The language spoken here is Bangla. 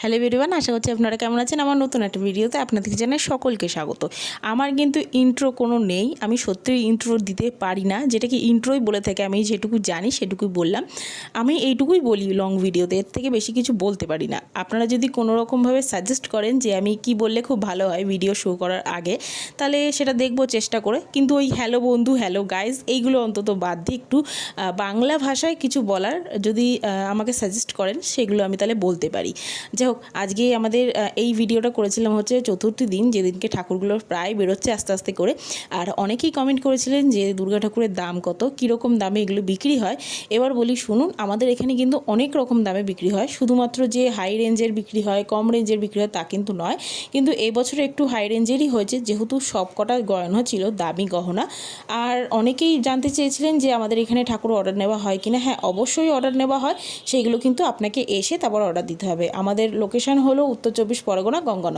হ্যালো ভিডিওয়ান আশা করছি আপনারা কেমন আছেন? আমার নতুন একটা ভিডিওতে আপনাদেরকে জানাই সকলকে স্বাগত। আমার কিন্তু ইন্ট্রো কোনো নেই, আমি সত্যিই ইন্ট্রো দিতে পারি না, যেটাকে ইন্ট্রোই বলে থাকে, আমি যেটুকু জানি সেটুকুই বললাম। আমি এইটুকুই বলি লং ভিডিওতে এর থেকে বেশি কিছু বলতে পারি না। আপনারা যদি কোনো রকমভাবে সাজেস্ট করেন যে আমি কি বললে খুব ভালো হয় ভিডিও শো করার আগে, তাহলে সেটা দেখব, চেষ্টা করে। কিন্তু ওই হ্যালো বন্ধু হ্যালো গাইজ এইগুলো অন্তত বাদ দিয়ে একটু বাংলা ভাষায় কিছু বলার যদি আমাকে সাজেস্ট করেন, সেগুলো আমি তাহলে বলতে পারি। যাই হোক আজকে আমাদের এই ভিডিওটা করেছিলাম হচ্ছে চতুর্থ দিন, যেদিনকে ঠাকুরগুলো প্রায় বেরোচ্ছে আস্তে আস্তে করে। আর অনেকেই কমেন্ট করেছিলেন যে, দুর্গা ঠাকুরের দাম কত? কীরকম দামে এগুলো বিক্রি হয়? এবার বলি, শুনুন, আমাদের এখানে কিন্তু অনেক রকম দামে বিক্রি হয়। শুধুমাত্র যে হাই রেঞ্জের বিক্রি হয়, কম রেঞ্জের বিক্রি হয়, তা কিন্তু নয়। কিন্তু এবছর একটু হাই রেঞ্জেরই হয়েছে, যেহেতু সব কটা গয়না ছিল দামি গহনা। আর অনেকেই জানতে চেয়েছিলেন যে, আমাদের এখানে ঠাকুর অর্ডার নেওয়া হয় কিনা? হ্যাঁ অবশ্যই অর্ডার নেওয়া হয়। সেইগুলো কিন্তু আপনাকে এসে তারপর অর্ডার দিতে হবে। আমাদের লোকেশন হলো উত্তর চব্বিশ পরগনা গঙ্গানগর।